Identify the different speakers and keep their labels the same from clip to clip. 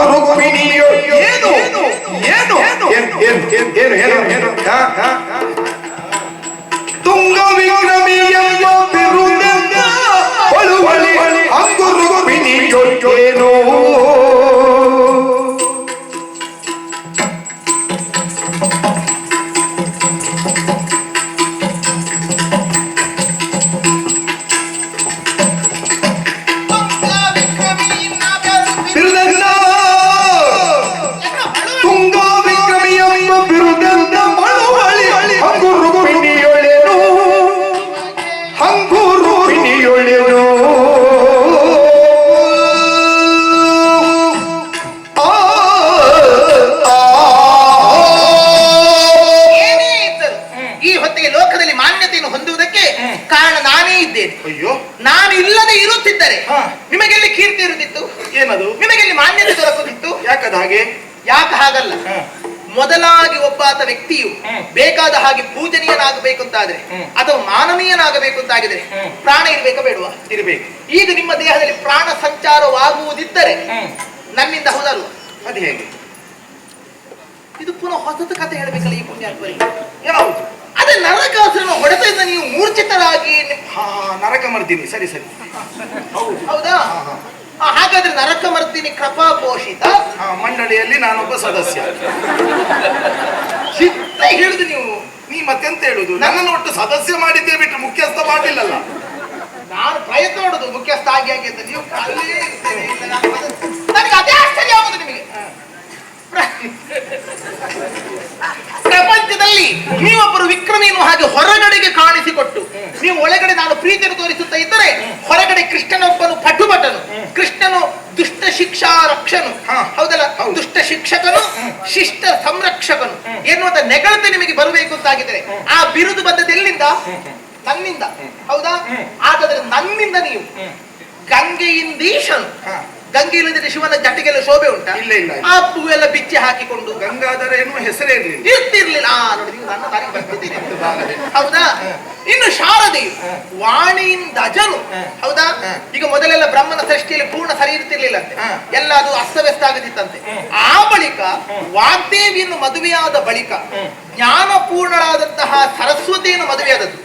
Speaker 1: ಹಂಗು ರುಕ್ಮಿಣಿಯೊಳಿ ಏನು ಏನು ಏನು ಏನು ಏನು ಏನು ಏನು ಹಾ, ಹಾ, ಹಾ. ತುಂಗ ವಿಕ್ರಮಿ ಎಂಬ ಬಿರುದೆನ್ನ ಬಳುವಳಿ ಹಂಗು ರುಕ್ಮಿಣಿಯೊಳಿ ಏನು ಹಂಗೂರು ಆ, ಆ,
Speaker 2: ಏನೇ ಇದ್ದರು ಈ ಹೊತ್ತಿಗೆ ಲೋಕದಲ್ಲಿ ಮಾನ್ಯತೆಯನ್ನು ಹೊಂದುವುದಕ್ಕೆ ಕಾರಣ ನಾನೇ ಇದ್ದೇನೆ.
Speaker 1: ಅಯ್ಯೋ.
Speaker 2: ನಾನು ಇಲ್ಲದೆ ಇರುತ್ತಿದ್ದರೆ
Speaker 1: ನಿಮಗೆ
Speaker 2: ನಿಮಗೆಲ್ಲಿ ಕೀರ್ತಿ ಇರುತ್ತಿತ್ತು?
Speaker 1: ಏನದು?
Speaker 2: ನಿಮಗೆಲ್ಲಿ ಮಾನ್ಯತೆ ದೊರಕುತ್ತಿತ್ತು?
Speaker 1: ಯಾಕದ ಹಾಗೆ?
Speaker 2: ಯಾಕೆ ಹಾಗಲ್ಲ? ಮೊದಲಾಗಿ ಒಬ್ಬಾತ ವ್ಯಕ್ತಿಯು ಬೇಕಾದ ಹಾಗೆ ಅಂತಾದ್ರೆ. ಅಥವಾ ಮಾನವೀಯನಾಗಬೇಕು ಅಂತಾಗಿದ್ರೆ. ಪ್ರಾಣ ಇರಬೇಕಾ ಬೇಡುವ?
Speaker 1: ಇರಬೇಕು.
Speaker 2: ಈಗ ನಿಮ್ಮ ದೇಹದಲ್ಲಿ ಪ್ರಾಣ ಸಂಚಾರವಾಗುವುದಿದ್ದರೆ ನನ್ನಿಂದ ಹೌದಲ್ವ?
Speaker 1: ಅದು ಹೇಗೆ?
Speaker 2: ಇದು ಪುನಃ ಹೊಸತು ಕಥೆ ಹೇಳಬೇಕಲ್ಲ ಈ ಪುಣ್ಯಾತ್ಮರಿಗೆ.
Speaker 1: ಯಾವುದು?
Speaker 2: ಅದೇ ನರಕಾಸುರನ ಹೊಡೆತದಿಂದ ನೀವು ಮೂರ್ಛಿತರಾಗಿ
Speaker 1: ಹಾ ನರಕ ಮರ್ತೀನಿ ಸರಿ ಸರಿ. ಹೌದು.
Speaker 2: ಹಾಗಾದ್ರೆ ನರಕ ಮರ್ತೀನಿ ಕೃಪಾ ಪೋಷಿತ?
Speaker 1: ಮಂಡಳಿಯಲ್ಲಿ ನಾನೊಬ್ಬ ಸದಸ್ಯ.
Speaker 2: ಚಿತ್ತ ಹೇಳುದು ನೀವು.
Speaker 1: ನೀ ಮತ್ತೆಂತ ಹೇಳುದು? ನನ್ನನ್ನು ಒಟ್ಟು ಸದಸ್ಯ ಮಾಡಿದ್ದೇ ಬಿಟ್ಟು ಮುಖ್ಯಸ್ಥ ಮಾಡಲಿಲ್ಲಲ್ಲ?
Speaker 2: ನಾನು ಪ್ರಯತ್ನ ಮಾಡುದು ಮುಖ್ಯಸ್ಥ ಆಗಿ ಆಗಿ ಅಂತ. ನೀವು ಅದೇ ಆಶ್ಚರ್ಯ ಆಗುದು ನಿಮಗೆ. ಪ್ರಪಂಚದಲ್ಲಿ ನೀವೊಬ್ಬರು ವಿಕ್ರಮಿಯನ್ನು ಹಾಗೆ ಹೊರಗಡೆಗೆ ಕಾಣಿಸಿಕೊಟ್ಟು ನೀವು ಒಳಗಡೆ ನಾನು ಪ್ರೀತಿಯನ್ನು ತೋರಿಸುತ್ತಾ ಇದ್ದರೆ ಹೊರಗಡೆ ಕೃಷ್ಣನೊಬ್ಬನು ಪಟುಭಟನು. ಕೃಷ್ಣನು ದುಷ್ಟ ಶಿಕ್ಷಾ ರಕ್ಷನು. ಹೌದಲ್ಲ? ದುಷ್ಟ ಶಿಕ್ಷಕನು ಶಿಷ್ಟ ಸಂರಕ್ಷಕನು. ಎನ್ನುವಂತ ನೆಗಳತೆ ನಿಮಗೆ ಬರಬೇಕು ಅಂತಾಗಿದ್ರೆ ಆ ಬಿರುದು ಬಂದದ್ದು ಎಲ್ಲಿಂದ? ನನ್ನಿಂದ. ಹೌದಾ? ಹಾಗಾದ್ರೆ ನನ್ನಿಂದ ನೀವು ಗಂಗೆಯಿಂದೀಶನು. ಗಂಗೆ ಇಲ್ಲದಿದ್ರೆ ಶಿವನ ಜಟಿಗೆಲ್ಲ ಶೋಭೆ ಉಂಟಾ?
Speaker 1: ಇಲ್ಲ, ಇಲ್ಲ.
Speaker 2: ಆ ಹೂವೆಲ್ಲ ಬಿಚ್ಚಿ ಹಾಕಿಕೊಂಡು
Speaker 1: ಗಂಗಾಧರ ಎನ್ನುವ ಹೆಸರೇ ಇರಲಿಲ್ಲ.
Speaker 2: ಇರ್ತಿರ್ಲಿಲ್ಲ. ಆ ನೋಡಿ ನೀವು ನನ್ನ ಹೌದಾ? ಇನ್ನು ಶಾರದಿ ವಾಣಿಯಿಂದ ಅಜನು ಹೌದಾ? ಈಗ ಮೊದಲೆಲ್ಲ ಬ್ರಹ್ಮನ ಸೃಷ್ಟಿಯಲ್ಲಿ ಪೂರ್ಣ ಸರಿ ಇರ್ತಿರ್ಲಿಲ್ಲ ಅಂತೆ ಎಲ್ಲ ಅದು ಅಸ್ತವ್ಯಸ್ತ ಆಗದಿತ್ತಂತೆ. ಆ ಬಳಿಕ ವಾಗ್ದೇವಿಯನ್ನು ಮದುವೆಯಾದ ಬಳಿಕ ಜ್ಞಾನಪೂರ್ಣಳಾದಂತಹ ಸರಸ್ವತಿಯನ್ನು ಮದುವೆಯಾದದ್ದು.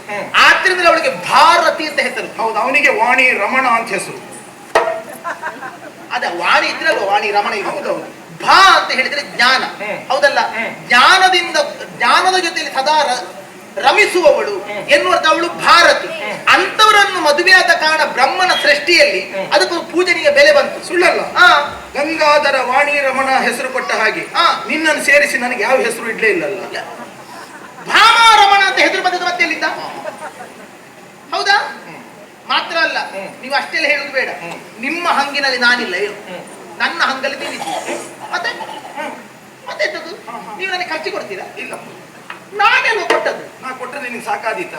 Speaker 2: ಆದ್ರಿಂದ ಅವಳಿಗೆ ಭಾರತಿ ಅಂತ ಹೆಸರು.
Speaker 1: ಹೌದು ಅವನಿಗೆ ವಾಣಿ ರಮಣ ಅಂತ ಹೆಸರು.
Speaker 2: ಅದ ವಾಣಿ ಇದ್ರಲ್ವ ವಾಣಿ ರಮಣ
Speaker 1: ಇರುವುದು
Speaker 2: ಭಾ ಅಂತ ಹೇಳಿದ್ರೆ ಜ್ಞಾನ. ಹೌದಲ್ಲ? ಜ್ಞಾನದಿಂದ ಜ್ಞಾನದ ಜೊತೆಯಲ್ಲಿ ಸದಾ ರಮಿಸುವವಳು ಎನ್ನುವಂತ ಅವಳು ಭಾರತಿ. ಅಂತವರನ್ನು ಮದುವೆಯಾದ ಕಾರಣ ಬ್ರಹ್ಮನ ಸೃಷ್ಟಿಯಲ್ಲಿ ಅದಕ್ಕೊಂದು ಪೂಜನೀಯ ಬೆಲೆ ಬಂತು.
Speaker 1: ಸುಳ್ಳಲ್ಲ?
Speaker 2: ಆ
Speaker 1: ಗಂಗಾಧರ ವಾಣಿ ರಮಣ ಹೆಸರು ಕೊಟ್ಟ ಹಾಗೆ
Speaker 2: ಆ
Speaker 1: ನಿನ್ನನ್ನು ಸೇರಿಸಿ ನನಗೆ ಯಾವ ಹೆಸರು ಇಡ್ಲೇ ಇಲ್ಲಲ್ಲ?
Speaker 2: ಭಾಮ ರಮಣ ಅಂತ ಹೆಸರು ಬಂದದ್ದು ಮತ್ತೆ ಎಲ್ಲಿದ್ದ ಹೌದಾ? ಮಾತ್ರ ಅಲ್ಲ ನೀವು ಅಷ್ಟೆಲ್ಲ ಹೇಳುದು ಬೇಡ. ನಿಮ್ಮ ಹಂಗಿನಲ್ಲಿ ನಾನಿಲ್ಲ ಏನು ನನ್ನ ಹಂಗಲ್ಲಿ ನೀವಿದ್ದೀರಿ ಮತ್ತೆ? ಮತ್ತೆ ನೀವು ನನಗೆ ಖರ್ಚು ಕೊಡ್ತೀರಾ?
Speaker 1: ಇಲ್ಲ.
Speaker 2: ನಾನೆಲ್ಲ ಕೊಟ್ಟದ್ದು
Speaker 1: ನಾ ಕೊಟ್ಟರೆ ನಿನಗೆ ಸಾಕಾದೀತ.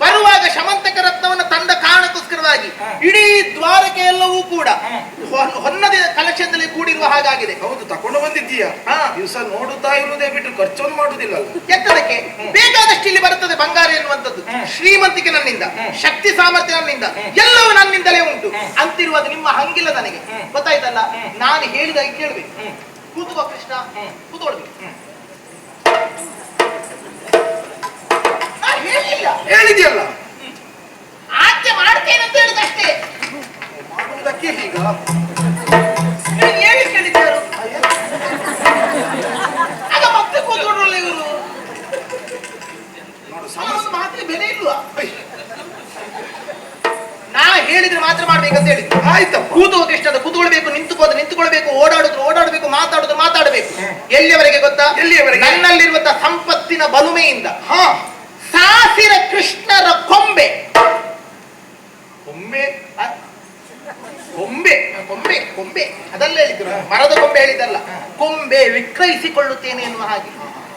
Speaker 2: ಬರುವಾಗ ಶಮಂತಕ ರತ್ನವನ್ನು ತಂದ ಕಾರಣಕ್ಕೋಸ್ಕರವಾಗಿ ಇಡೀ ದ್ವಾರಕೆ ಎಲ್ಲವೂ ಕೂಡ ಹೊನ್ನದ ಕಲೆಕ್ಷನ್ದಲ್ಲಿ ಕೂಡಿರುವ ಹಾಗಾಗಿದೆ.
Speaker 1: ಹೌದು ತಕೊಂಡು ಬಂದಿದ್ದೀಯಾ. ದಿವಸ ನೋಡುತ್ತಾ ಇರುವುದೇ ಬಿಟ್ಟು ಖರ್ಚನ್ನು ಮಾಡುವುದಿಲ್ಲ
Speaker 2: ಎತ್ತರಕ್ಕೆ ಬೇಕಾದಷ್ಟು ಇಲ್ಲಿ ಬರುತ್ತದೆ ಬಂಗಾರ ಎನ್ನುವಂಥದ್ದು. ಶ್ರೀಮಂತಿಕೆ ನನ್ನಿಂದ ಶಕ್ತಿ ಸಾಮರ್ಥ್ಯ ನನ್ನಿಂದ ಎಲ್ಲವೂ ನನ್ನಿಂದಲೇ ಉಂಟು. ಅಂತಿರುವುದು ನಿಮ್ಮ ಹಂಗಿಲ್ಲ ನನಗೆ. ಗೊತ್ತಾಯ್ತಲ್ಲ? ನಾನು ಹೇಳಿದಾಗಿ ಕೇಳ್ಬೇಕು. ಕೂತುವ ಕೃಷ್ಣ. ಕೂತ್ಕೊಳ್ಬೇಕು. ಹೇಳಿಲ್ಲ.
Speaker 1: ಹೇಳಿದೆಯಲ್ಲ?
Speaker 2: ಆಚೆ ಮಾಡ್ತೇನೆ ಅಂತ ಹೇಳಿದಷ್ಟೇ.
Speaker 1: ಮಾಡುವುದಕ್ಕೆ ಈಗ
Speaker 2: ಹೇಳಿದ್ರೆ ಮಾತ್ರ ಮಾಡ್ಬೇಕಂತ ಹೇಳಿದ್ದು
Speaker 1: ಆಯ್ತು.
Speaker 2: ಕೂತು ಇಷ್ಟ ಕೂತ್ಕೊಳ್ಬೇಕು ನಿಂತುಕೋದು ನಿಂತುಕೊಳ್ಬೇಕು ಓಡಾಡುದು ಓಡಾಡಬೇಕು ಮಾತಾಡುದು ಮಾತಾಡಬೇಕು. ಎಲ್ಲಿಯವರೆಗೆ ಗೊತ್ತಾ?
Speaker 1: ಎಲ್ಲಿಯವರೆಗೆ?
Speaker 2: ನನ್ನಲ್ಲಿರುವಂತಹ ಸಂಪತ್ತಿನ ಬಲುಮೆಯಿಂದ.
Speaker 1: ಹಾ.
Speaker 2: ಸಾಸಿರ ಕೃಷ್ಣರ ಕೊಂಬೆ.
Speaker 1: ಒಮ್ಮೆ
Speaker 2: ಕೊಂಬೆ? ಕೊಂಬೆ ಕೊಂಬೆ. ಅದಲ್ಲ ಹೇಳಿದ್ರು. ಮರದ ಕೊಂಬೆ ಹೇಳಿದಲ್ಲ ಕೊಂಬೆ ವಿಕ್ರಯಿಸಿಕೊಳ್ಳುತ್ತೇನೆ ಎನ್ನುವ ಹಾಗೆ.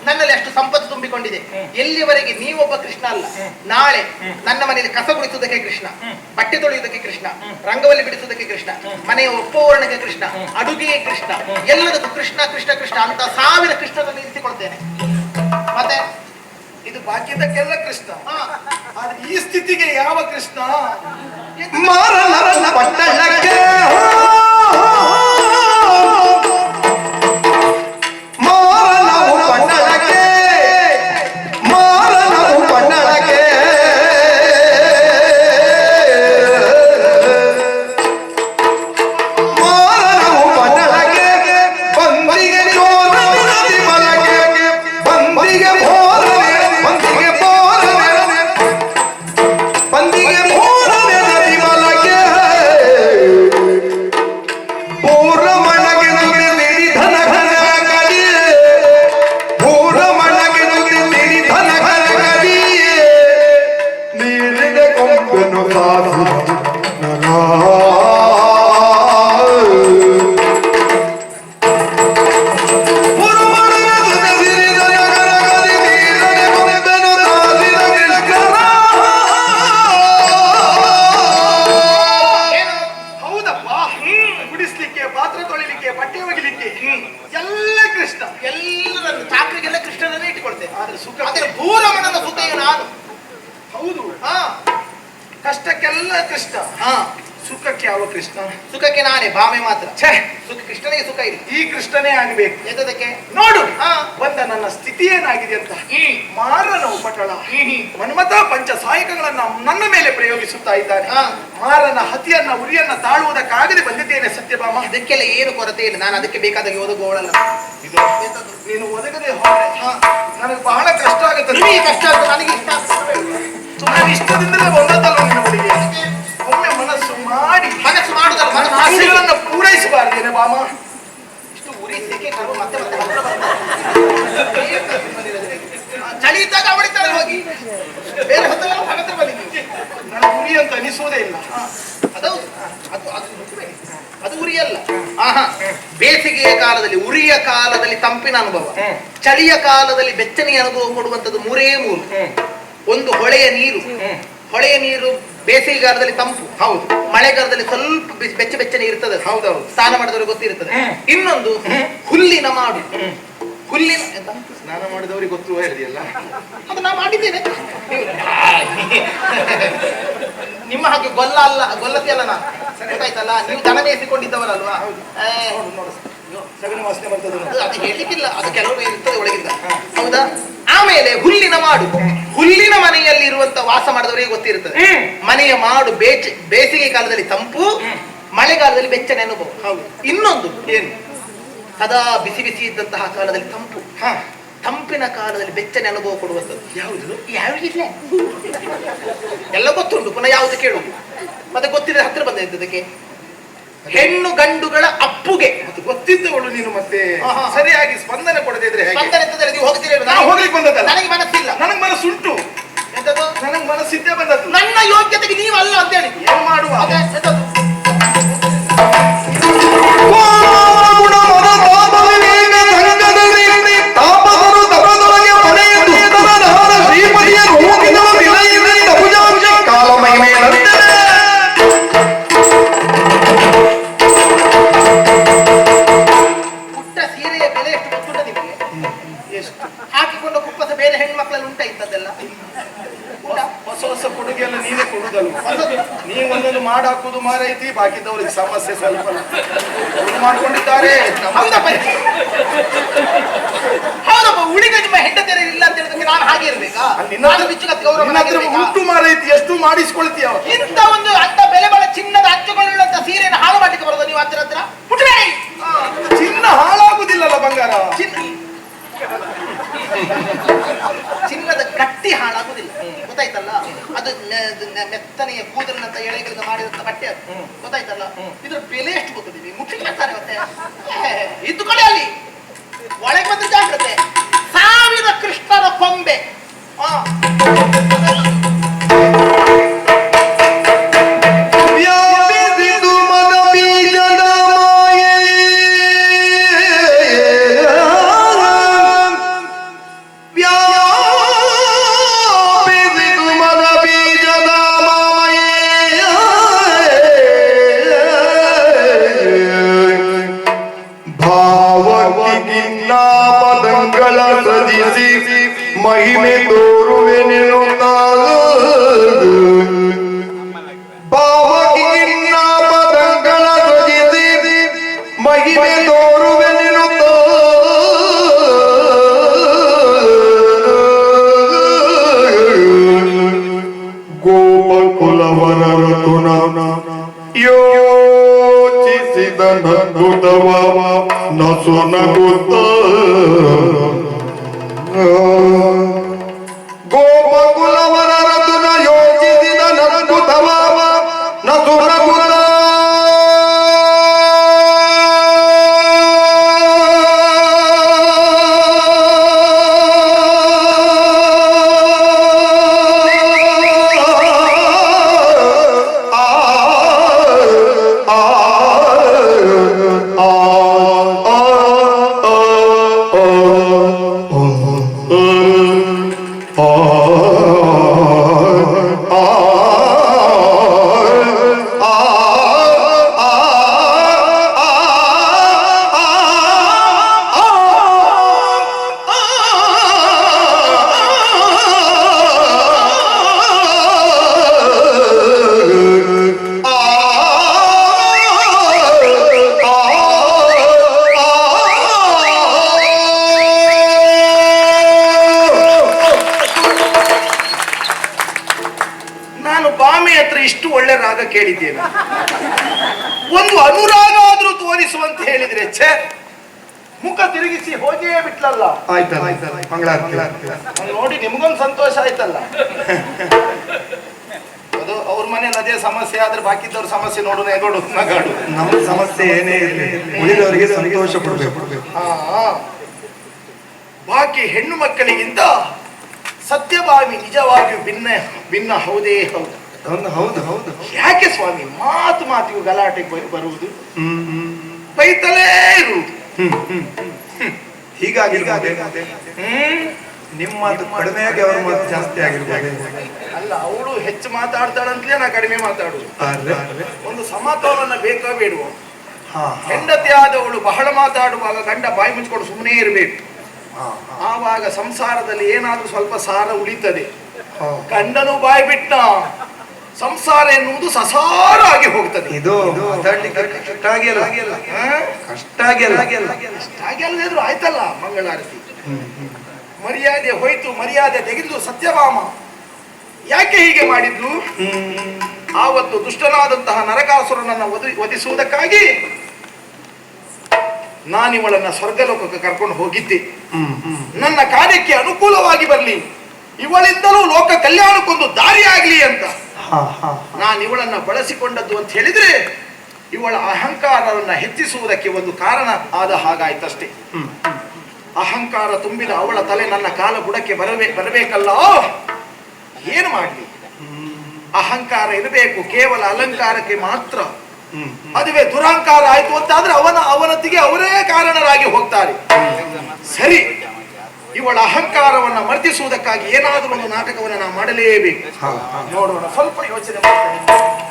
Speaker 2: ನನ್ನಲ್ಲಿ ಅಷ್ಟು ಸಂಪತ್ತು ತುಂಬಿಕೊಂಡಿದೆ. ಎಲ್ಲಿವರೆಗೆ ನೀವೊಬ್ಬ ಕೃಷ್ಣ ಅಲ್ಲ ನಾಳೆ ನನ್ನ ಮನೆಯಲ್ಲಿ ಕಸ ಗುಡಿಸುವುದಕ್ಕೆ ಕೃಷ್ಣ ಬಟ್ಟೆ ತೊಳೆಯುವುದಕ್ಕೆ ಕೃಷ್ಣ ರಂಗವಲ್ಲಿ ಬಿಡಿಸುವುದಕ್ಕೆ ಕೃಷ್ಣ ಮನೆಯ ಒಪ್ಪೋರಣಕ್ಕೆ ಕೃಷ್ಣ ಅಡುಗೆಗೆ ಕೃಷ್ಣ ಎಲ್ಲದಕ್ಕೂ ಕೃಷ್ಣ ಕೃಷ್ಣ ಕೃಷ್ಣ ಅಂತ ಸಾವಿರ ಕೃಷ್ಣರನ್ನು ಇರಿಸಿಕೊಳ್ತೇನೆ ಮತ್ತೆ?
Speaker 1: ಇದು ಬಾಕಿದಕ್ಕೆಲ್ಲ ಕೃಷ್ಣ. ಆದ್ರೆ ಈ ಸ್ಥಿತಿಗೆ ಯಾವ ಕೃಷ್ಣ?
Speaker 3: ಮಾರನರನ ಪಟ್ಟಣಕ್ಕೆ
Speaker 1: ಕಷ್ಟಕ್ಕೆಲ್ಲ ಕೃಷ್ಣ
Speaker 2: ಹಾ.
Speaker 1: ಸುಖಕ್ಕೆ ಯಾವ ಕೃಷ್ಣ
Speaker 2: ಸುಖಕ್ಕೆ ನಾನೇ ಭಾವೆ ಮಾತ್ರ.
Speaker 1: ಛೇ.
Speaker 2: ಸುಖ ಕೃಷ್ಣನಿಗೆ ಸುಖ ಇಲ್ಲ
Speaker 1: ಈ ಕೃಷ್ಣನೇ ಆಗ್ಬೇಕು.
Speaker 2: ಎಂತದಕ್ಕೆ?
Speaker 1: ನೋಡು.
Speaker 2: ಹಾ.
Speaker 1: ಬಂದ ನನ್ನ ಸ್ಥಿತಿ ಏನಾಗಿದೆ ಅಂತ.
Speaker 2: ಈ
Speaker 1: ಮಾರನ ಉಪಟಳ. ಮನ್ಮಥ ಪಂಚ ಸಹಾಯಕಗಳನ್ನ ನನ್ನ ಮೇಲೆ ಪ್ರಯೋಗಿಸುತ್ತಾ ಇದ್ದಾನೆ.
Speaker 2: ಹಾ.
Speaker 1: ಮಾರನ ಹತಿಯನ್ನ ಉರಿಯನ್ನ ತಾಳುವುದಕ್ಕಾಗದೆ ಬಂದಿದ್ದೇನೆ ಸತ್ಯಭಾಮ.
Speaker 2: ಅದಕ್ಕೆಲ್ಲ ಏನು ಕೊರತೆ ಇಲ್ಲ. ನಾನು ಅದಕ್ಕೆ ಬೇಕಾದಾಗ ಒದಗುವಳಲ್ಲ
Speaker 1: ಇದು ನೀನು ಒದಗದೆ ಹೋದ್ರೆ ನನಗೆ ಬಹಳ ಕಷ್ಟ
Speaker 2: ಆಗುತ್ತೆ. ಕಷ್ಟ ಆಗುತ್ತೆ. ನನಗೆ ಇಷ್ಟ
Speaker 1: ಇಷ್ಟದಿಂದಲೇ ಬಂದದ್ದಲ್ಲ. ಪೂರೈಸಬಾರ್ದೇನೆ ಬಾಮ
Speaker 2: ಇಷ್ಟು ಉರಿ ಸೆಕೆ ಕರು ಮತ್ತೆ ಮತ್ತೆ ಹತ್ರ. ಚಳಿ ಇದ್ದಾಗ ಅವಳಿತಾರೆ ಹೋಗಿ. ಬೇರೆ ಹೊತ್ತಲ್ಲ ಹತ್ರ ಬಂದಿದ್ದೀವಿ
Speaker 1: ನನ್ನ ಉರಿ ಅಂತ ಅನಿಸುವುದೇ ಇಲ್ಲ.
Speaker 2: ಅದು ಅದು ಅದು. ಅದು ಉರಿಯಲ್ಲ ಆಹಾ ಬೇಸಿಗೆಯ ಕಾಲದಲ್ಲಿ ಉರಿಯ ಕಾಲದಲ್ಲಿ ತಂಪಿನ ಅನುಭವ. ಚಳಿಯ ಕಾಲದಲ್ಲಿ ಬೆಚ್ಚನೆಯ ಅನುಭವ ಕೊಡುವಂತದ್ದು ಮೂರೇ ಮೂರು. ಒಂದು ಹೊಳೆಯ ನೀರು. ಹೊಳೆಯ ನೀರು ಬೇಸಿಗೆಗಾಲದಲ್ಲಿ ತಂಪು. ಹೌದು. ಮಳೆಗಾಲದಲ್ಲಿ ಸ್ವಲ್ಪ ಬೆಚ್ಚ- ಬೆಚ್ಚ ಬೆಚ್ಚನೆ ಇರ್ತದೆ.
Speaker 1: ಹೌದೌದು.
Speaker 2: ಸ್ನಾನ ಮಾಡಿದವರು ಗೊತ್ತಿರ್ತದೆ ಇನ್ನೊಂದು ಹುಲ್ಲಿನ ಮಾಡು. ಹುಲ್ಲಿನ
Speaker 1: ಸ್ನಾನ ಮಾಡಿದವರಿಗೆ ಗೊತ್ತು ಹೇಳಿದೆಯಲ್ಲ?
Speaker 2: ಅದು ನಾ ಮಾಡಿದ್ದೇನೆ. ನಿಮ್ಮ ಹಾಗೆ ಗೊಲ್ಲ ಅಲ್ಲ ಗೊಲ್ಲತಿ ಅಲ್ಲ ನಾನು. ಗೊತ್ತಾಯ್ತಲ್ಲ? ನೀವು ದನ ಮೇಯಿಸಿಕೊಂಡಿದ್ದವರಲ್ವಾ? ಹೌದು.
Speaker 1: ನೋಡು ನೋಡು. ಸಗಣಿ ವಾಸನೆ ಬರ್ತದೆ
Speaker 2: ಅದು ಹೇಳಲಿಕ್ಕಿಲ್ಲ. ಅದು ಕೆಲವರು ಇರ್ತದೆ ಒಳಗಿಂದ. ಹೌದಾ? ಆಮೇಲೆ ಹುಲ್ಲಿನ ಮಾಡು. ಹುಲ್ಲಿನ ಮನೆಯಲ್ಲಿ ಇರುವಂತ ವಾಸ ಮಾಡಿದವರಿಗೆ ಗೊತ್ತಿರುತ್ತದೆ. ಮನೆಯ ಮಾಡು ಬೇಚ ಬೇಸಿಗೆ ಕಾಲದಲ್ಲಿ ತಂಪು ಮಳೆಗಾಲದಲ್ಲಿ ಬೆಚ್ಚನೆ ಅನುಭವ.
Speaker 1: ಹೌದು.
Speaker 2: ಇನ್ನೊಂದು
Speaker 1: ಏನು?
Speaker 2: ಸದಾ ಬಿಸಿ ಬಿಸಿ ಇದ್ದಂತಹ ಕಾಲದಲ್ಲಿ ತಂಪು.
Speaker 1: ಹಾ.
Speaker 2: ತಂಪಿನ ಕಾಲದಲ್ಲಿ ಬೆಚ್ಚನೆ ಅನುಭವ ಕೊಡುವಂಥದ್ದು.
Speaker 1: ಯಾವುದು?
Speaker 2: ಯಾವ ಎಲ್ಲ ಗೊತ್ತುಂಟು. ಪುನಃ ಯಾವುದು ಕೇಳುವುದು? ಮತ್ತೆ ಗೊತ್ತಿದೆ ಹತ್ರ ಬಂದಿದ್ದಕ್ಕೆ ಹೆಣ್ಣು ಗಂಡುಗಳ ಅಪ್ಪುಗೆ.
Speaker 1: ಅದು ಗೊತ್ತಿದ್ದವಳು ನೀನು ಮತ್ತೆ. ಸರಿಯಾಗಿ ಸ್ಪಂದನೆ ಕೊಡದೇ ಇದ್ರೆ ಹೇಗೆ?
Speaker 2: ಸ್ಪಂದನೆ ಅಂತಂದ್ರೆ ನೀವು ಹೋಗ್ತೀರಿ
Speaker 1: ನಾನು ಹೋಗ್ಲಿಕ್ಕೆ ಬಂದದ್ದಲ್ಲ.
Speaker 2: ನನಗೆ ಮನಸ್ಸಿಲ್ಲ.
Speaker 1: ನನಗ್ ಮನಸ್ಸುಂಟು.
Speaker 2: ಎಂತದ್ದು
Speaker 1: ನನಗ್ ಮನಸ್ಸಿದ್ದೇ ಬಂದದ್ದು.
Speaker 2: ನನ್ನ ಯೋಗ್ಯತೆಗೆ ನೀವು ಅಲ್ಲ ಅಂತ ಹೇಳಿ.
Speaker 1: ಏನ್ ಮಾಡುವ?
Speaker 2: ಅದೇ, ಎಂತದ್ದು?
Speaker 1: ಬಾಕಿದವ್ರಿಗೆ ಸಮಸ್ಯೆ ಸ್ವಲ್ಪ ಮಾಡ್ಕೊಂಡಿದ್ದಾರೆ.
Speaker 2: ಹೌದಪ್ಪ ಉಳಿದ ನಿಮ್ಮ ಹೆಂಡತಿಯರು ಇಲ್ಲ ಅಂತ ಹೇಳಿದಕ್ಕೆ ನಾನು ಹಾಗೆ ಇರ್ಬೇಕಾ?
Speaker 1: ನಿನ್ನ
Speaker 2: ನಾನು
Speaker 1: ಹತ್ರ-
Speaker 2: ಬಿಚ್ಚುಗತ್ತಿ ಗೌರವ
Speaker 1: ಉಂಟು ಮಾರೈತಿ ಎಷ್ಟು ಮಾಡಿಸ್ಕೊಳ್ತೀಯ ಇಂತ
Speaker 2: ಇಂಥ ಒಂದು ಅಂತ ಬೆಲೆ ಬಾಳ ಚಿನ್ನದ ಅಂತ ಸೀರೆಯನ್ನು ಹಾಳು ಮಾಡ್ಲಿಕ್ಕೆ ಬರೋದು ನೀವು ಹತ್ರ ಹತ್ರ? ಪುಟ್ಟಬೇಡಿ
Speaker 1: ಚಿನ್ನ ಹಾಳಾಗುದಿಲ್ಲಲ್ಲ ಬಂಗಾರ?
Speaker 2: ಚಿನ್ನ ಚಿನ್ನದ ಕಟ್ಟಿ ಹಾಳಾಗುದಿಲ್ಲ. ಗೊತ್ತಾಯ್ತಲ್ಲ? ಅದು ಮೆತ್ತನೆಯ ಕೂದಲಿನಂತ ಎಳೆಗಳಿಂದ ಮಾಡಿದಂತ ಬಟ್ಟೆ ಅದು. ಗೊತ್ತಾಯ್ತಲ್ಲ? ಇದ್ರ ಬೆಲೆ ಎಷ್ಟು ಗೊತ್ತದೆ ಮುಖ್ಯ ಮುಟ್ಟಿಗೆ ಬರ್ತಾರೆ ಮತ್ತೆ. ಇದ್ದು ಕಡೆ ಅಲ್ಲಿ. ಒಳಗೆ ಬಂದ್ರೆ ಜಾಗ್ರತೆ. ಸಾವಿರ ಕೃಷ್ಣರ ಕೊಂಬೆ.
Speaker 3: ಮಹಿಮೆ ತೋರುವೆನೆನುತ್ತ ಭಾವಗಿನ್ನ ಪದಂಗಳ ಧ್ವಜಿಸಿ ಮಹಿಮೆ ತೋರುವೆನೆನುತ್ತ ಗೋಪಕುಲವರ ಋತುನ ಯೋಚಿಸಿದ ನಗುತ್ತವ ನಸು ನಗುತ್ತ
Speaker 1: Oh.
Speaker 3: ಆಯ್ತಲ್ಲ? ಮಂಗಳಾರತಿ.
Speaker 1: ನೋಡಿ ನಿಮ್ಗೊಂದು ಸಂತೋಷ ಆಯ್ತಲ್ಲ. ಅದು ಅವ್ರ ಮನೇಲಿ ಅದೇ ಸಮಸ್ಯೆ ಆದ್ರೆ ಬಾಕಿದ್ದವ್ರ ಸಮಸ್ಯೆ ನೋಡು ನೆಗೋಡು ನಗಾಡು.
Speaker 3: ನಮ್ಮ ಸಮಸ್ಯೆ ಏನೇ ಇರಲಿ ಉಳಿದವರಿಗೆ ಸಂತೋಷ ಪಡಬೇಕು
Speaker 1: ಬಾಕಿ ಹೆಣ್ಣು ಮಕ್ಕಳಿಗಿಂತ ಸತ್ಯಭಾವಿ ನಿಜವಾಗಿಯೂ ಭಿನ್ನ ಭಿನ್ನ ಹೌದೇ ಹೌದು.
Speaker 3: ಹೌದು ಹೌದು ಹೌದು.
Speaker 1: ಯಾಕೆ ಸ್ವಾಮಿ? ಮಾತು ಮಾತಿಗೂ ಗಲಾಟೆಗೆ ಬರು- ಬರುವುದು.
Speaker 3: ಹ್ಮ್ ಹ್ಮ್.
Speaker 1: ಬೈತಲೇ ಇರುವುದು.
Speaker 3: ಹೀಗಾಗಿ
Speaker 1: ಹ್ಮ್
Speaker 3: ನಿಮ್ಮ ಮಾತು ಕಡಿಮೆಯಾಗಿ ಅವ್ರ ಮಾತು ಜಾಸ್ತಿ ಆಗಿರ್ಬೋದು.
Speaker 1: ಅಲ್ಲ ಅವಳು ಹೆಚ್ಚು ಮಾತಾಡ್ತಾಳಂತಲೇ ನಾ ಕಡಿಮೆ ಮಾತಾಡುದು. ಒಂದು ಸಮತೋಲನ ಬೇಕಾ ಬೇಡುವ?
Speaker 3: ಹಾ
Speaker 1: ಹೆಂಡತಿ ಆದವಳು ಬಹಳ ಮಾತಾಡುವಾಗ ಗಂಡ ಬಾಯಿ ಮುಚ್ಕೊಂಡು ಸುಮ್ಮನೆ ಇರಬೇಕು. ಆವಾಗ ಸಂಸಾರದಲ್ಲಿ ಏನಾದ್ರೂ ಸ್ವಲ್ಪ ಸಾರ ಉಳಿತದೆ. ಗಂಡನು ಬಾಯಿ ಬಿಟ್ಟ ಸಂಸಾರ ಎನ್ನುವುದು ಸಸಾರ ಆಗಿ ಹೋಗ್ತದೆ.
Speaker 3: ಇದು ಕಷ್ಟ ಆಗಿಲ್ಲ? ಕಷ್ಟ ಆಗಿಲ್ಲ.
Speaker 1: ಕಷ್ಟ ಆಗಿಲ್ಲದಿದ್ರು ಆಯ್ತಲ್ಲ ಮಂಗಳಾರತಿ. ಮರ್ಯಾದೆ ಹೋಯ್ತು ಮರ್ಯಾದೆ ತೆಗೆದು ಸತ್ಯಭಾಮ. ಯಾಕೆ ಹೀಗೆ ಮಾಡಿದ್ಲು? ಆವತ್ತು ದುಷ್ಟನಾದಂತಹ ನರಕಾಸುರನನ್ನು ವಧಿ ವಧಿಸುವುದಕ್ಕಾಗಿ ನಾನಿವಳನ್ನ ಸ್ವರ್ಗಲೋಕಕ್ಕೆ ಕರ್ಕೊಂಡು ಹೋಗಿದ್ದೆ. ನನ್ನ ಕಾರ್ಯಕ್ಕೆ ಅನುಕೂಲವಾಗಿ ಬರಲಿ. ಇವಳಿಂದಲೂ ಲೋಕ ಕಲ್ಯಾಣಕ್ಕೊಂದು ದಾರಿ ಆಗಲಿ ಅಂತ. ನಾನು ಇವಳನ್ನ ಬಳಸಿಕೊಂಡದ್ದು ಅಂತ ಹೇಳಿದ್ರೆ ಇವಳ ಅಹಂಕಾರವನ್ನ ಹೆಚ್ಚಿಸುವುದಕ್ಕೆ ಒಂದು ಕಾರಣ ಆದ ಹಾಗಾಯ್ತಷ್ಟೇ. ಅಹಂಕಾರ ತುಂಬಿದ ಅವಳ ತಲೆ ನನ್ನ ಕಾಲ ಬುಡಕ್ಕೆ ಬರಬೇಕು ಬರಬೇಕಲ್ಲ? ಏನು ಮಾಡಲಿ? ಅಹಂಕಾರ ಇರಬೇಕು ಕೇವಲ ಅಲಂಕಾರಕ್ಕೆ ಮಾತ್ರ. ಅದುವೇ ದುರಹಂಕಾರ ಆಯ್ತು ಅಂತಾದ್ರೆ ಅವನ ಅವನತ್ತಿಗೆ ಅವರೇ ಕಾರಣರಾಗಿ ಹೋಗ್ತಾರೆ. ಸರಿ. ಇವಳ ಅಹಂಕಾರವನ್ನ ಮರ್ದಿಸುವುದಕ್ಕಾಗಿ ಏನಾದರೂ ಒಂದು ನಾಟಕವನ್ನು ನಾವು ಮಾಡಲೇಬೇಕು ನೋಡೋಣ ಸ್ವಲ್ಪ ಯೋಚನೆ ಮಾಡ್ತಾ.